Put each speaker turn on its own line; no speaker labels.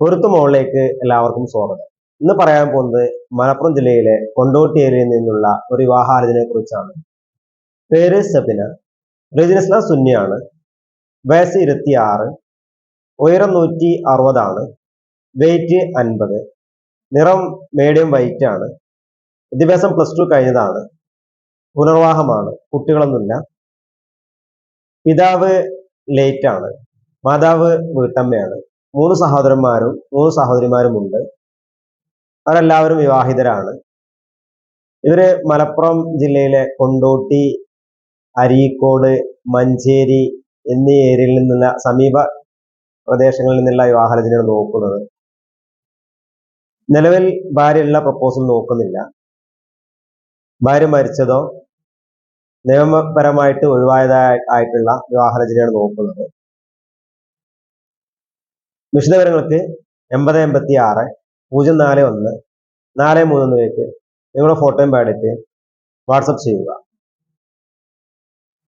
പൊരുത്തു മോളിലേക്ക് എല്ലാവർക്കും സ്വാഗതം. ഇന്ന് പറയാൻ പോകുന്നത് മലപ്പുറം ജില്ലയിലെ കൊണ്ടോട്ടി ഏരിയയിൽ നിന്നുള്ള ഒരു വിവാഹാലോചനയെ കുറിച്ചാണ്. പേര് സബിന റെജിനസ്ല സുന്നിയാണ്. വയസ്സ് ഇരുപത്തിയാറ് ഉയരം നൂറ്റി അറുപതാണ് വെയിറ്റ് അൻപത് നിറം മീഡിയം വൈറ്റ് ആണ് വിദ്യാഭ്യാസം പ്ലസ് ടു കഴിഞ്ഞതാണ് പുനർവാഹമാണ് കുട്ടികളൊന്നുമില്ല. പിതാവ് ലേറ്റ് ആണ് മാതാവ് വീട്ടമ്മയാണ്. മൂന്ന് സഹോദരന്മാരും മൂന്ന് സഹോദരിമാരുമുണ്ട്. അവരെല്ലാവരും വിവാഹിതരാണ്. ഇവർ മലപ്പുറം ജില്ലയിലെ കൊണ്ടോട്ടി അരീക്കോട് മഞ്ചേരി എന്നീ ഏരിയയിൽ നിന്നുള്ള സമീപ പ്രദേശങ്ങളിൽ നിന്നുള്ള വിവാഹാലോചനയാണ് നോക്കുന്നത്. നിലവിൽ ഭാര്യയുള്ള പ്രപ്പോസൽ നോക്കുന്നില്ല. ഭാര്യ മരിച്ചതോ നിയമപരമായിട്ട് ഒഴിവായതായിട്ടുള്ള വിവാഹരചനയാണ് നോക്കുന്നത്. വിശദവിവരങ്ങൾക്ക് എൺപത് എൺപത്തി ആറ് പൂജ്യം നാല് ഒന്ന് നാല് മൂന്ന് ഒന്നിലേക്ക് നിങ്ങളുടെ ഫോട്ടോയും ബയോഡേറ്റയും വാട്സപ്പ് ചെയ്യുക.